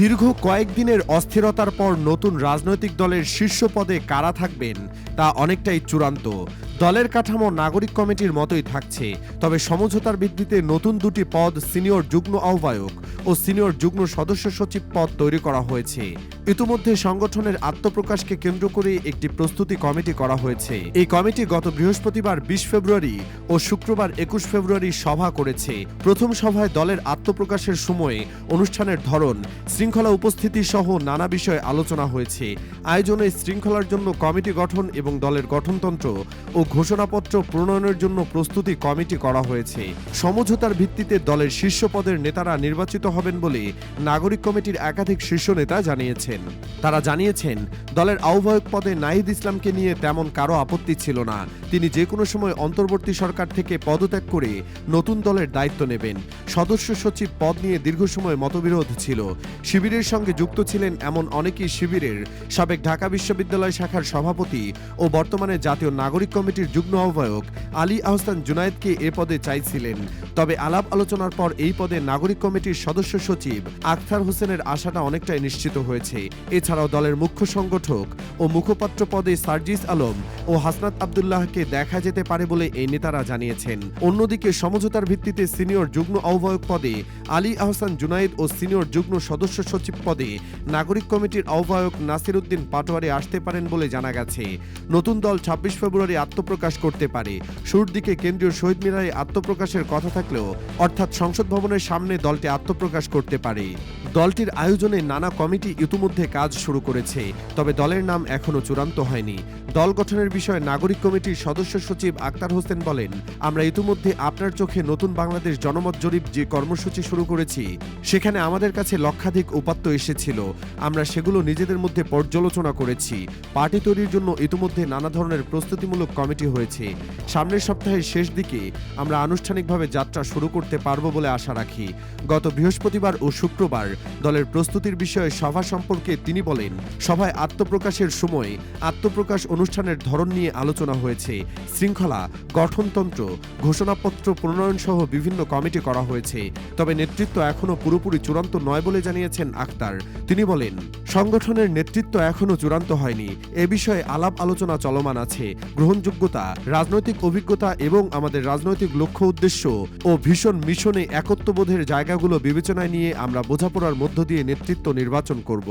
দীর্ঘ কয়েকদিনের অস্থিরতার পর নতুন রাজনৈতিক দলের শীর্ষ পদে কারা থাকবেন তা অনেকটাই চূড়ান্ত। দলের কাঠামো নাগরিক কমিটির মতোই থাকছে, তবে সমঝোতার ভিত্তিতে নতুন দুটি পদ সিনিয়র যুগ্ম আহ্বায়ক ও সিনিয়র যুগ্ম সদস্য সচিব পদ তৈরি করা হয়েছে। ইতিমধ্যে সংগঠনের আত্মপ্রকাশকে কেন্দ্র করে একটি প্রস্তুতি কমিটি করা হয়েছে। এই কমিটি গত বৃহস্পতিবার বিশ ফেব্রুয়ারি ও শুক্রবার একুশ ফেব্রুয়ারি সভা করেছে। প্রথম সভায় দলের আত্মপ্রকাশের সময়ে অনুষ্ঠানের ধরন, শৃঙ্খলা উপস্থিতি সহ নানা বিষয়ে আলোচনা হয়েছে। আয়োজনে শৃঙ্খলার জন্য কমিটি গঠন এবং দলের গঠনতন্ত্র ও ঘোষণাপত্র প্রণয়নের জন্য প্রস্তুতি কমিটি করা হয়েছে। সমঝোতার ভিত্তিতে দলের শীর্ষ পদের নেতারা নির্বাচিত হবেন বলে নাগরিক কমিটির একাধিক শীর্ষ নেতা জানিয়েছেন। তারা জানিয়েছেন, দলের আহ্বায়ক পদে নাহিদ ইসলামকে নিয়ে তেমন কারও আপত্তি ছিল না। তিনি যে কোনো সময় অন্তর্বর্তী সরকার থেকে পদত্যাগ করে নতুন দলের দায়িত্ব নেবেন। সদস্য সচিব পদ নিয়ে দীর্ঘ সময় মতবিরোধ ছিল। শিবিরের সঙ্গে যুক্ত ছিলেন এমন অনেকেই শিবিরের সাবেক ঢাকা বিশ্ববিদ্যালয় শাখার সভাপতি ও বর্তমানে জাতীয় নাগরিক কমিটির যুগ্ম আহ্বায়ক আলী আহসান জুনায়েদকে এ পদে চাইছিলেন। তবে আলাপ আলোচনার পর এই পদে নাগরিক কমিটির সদস্য সচিব আখতার হোসেনের আশাটা অনেকটাই নিশ্চিত হয়েছে। এছাড়াও দলের মুখ্য সংগঠক ও মুখপাত্র পদে সার্জিস আলম ও হাসনাত আবদুল্লাহকে দেখা যেতে পারে বলে এই নেতারা জানিয়েছেন। অন্যদিকে সমঝোতার ভিত্তিতে সিনিয়র যুগ্ম আহ্বায়ক পদে আলী আহসান জুনায়েদ ও সিনিয়র যুগ্ম সদস্য সচিব পদে নাগরিক কমিটির আহ্বায়ক নাসির উদ্দিন পাটোয়ারি আসতে পারেন বলে জানা গেছে। নতুন দল ছাব্বিশ ফেব্রুয়ারি আত্মপ্রকাশ করতে পারে। শুরুর দিকে কেন্দ্রীয় শহীদ মিনারে আত্মপ্রকাশের কথা থাকলেও অর্থাৎ সংসদ ভবনের সামনে দলটি আত্মপ্রকাশ করতে পারে। দলটির আয়োজনে নানা কমিটি ইতিমধ্যে কাজ শুরু করেছে, তবে দলের নাম এখনও চূড়ান্ত হয়নি। দল গঠনের বিষয়ে নাগরিক কমিটির সদস্য সচিব আক্তার হোসেন বলেন, আমরা ইতিমধ্যে আপনার চোখে নতুন বাংলাদেশ জনমত জরিপ যে কর্মসূচি শুরু করেছি, সেখানে আমাদের কাছে লক্ষাধিক উপাত্ত এসেছিল। আমরা সেগুলো নিজেদের মধ্যে পর্যালোচনা করেছি। পার্টি তৈরির জন্য ইতিমধ্যে নানা ধরনের প্রস্তুতিমূলক কমিটি হয়েছে। সামনের সপ্তাহের শেষ দিকে আমরা আনুষ্ঠানিকভাবে যাত্রা শুরু করতে পারব বলে আশা রাখি। গত বৃহস্পতিবার ও শুক্রবার দলের প্রস্তুতির বিষয়ে সভা সম্পর্কে তিনি বলেন, সভায় আত্মপ্রকাশের সময় আত্মপ্রকাশ অনুষ্ঠানের ধরন নিয়ে আলোচনা হয়েছে, শৃঙ্খলা, গঠনতন্ত্র, ঘোষণাপত্র প্রণয়ন সহ বিভিন্ন কমিটি করা হয়েছে, তবে নেতৃত্ব এখনও পুরোপুরি চূড়ান্ত নয় বলে জানিয়েছেন আক্তার। তিনি বলেন, সংগঠনের নেতৃত্ব এখনও চূড়ান্ত হয়নি, এ বিষয়ে আলাপ আলোচনা চলমান আছে, গ্রহণযোগ্যতা, রাজনৈতিক অভিজ্ঞতা এবং আমাদের রাজনৈতিক লক্ষ্য উদ্দেশ্য ও ভীষণ মিশনে একত্ববোধের জায়গাগুলো বিবেচনায় নিয়ে আমরা বোঝাপড়ার মধ্য দিয়ে নেতৃত্ব নির্বাচন করব।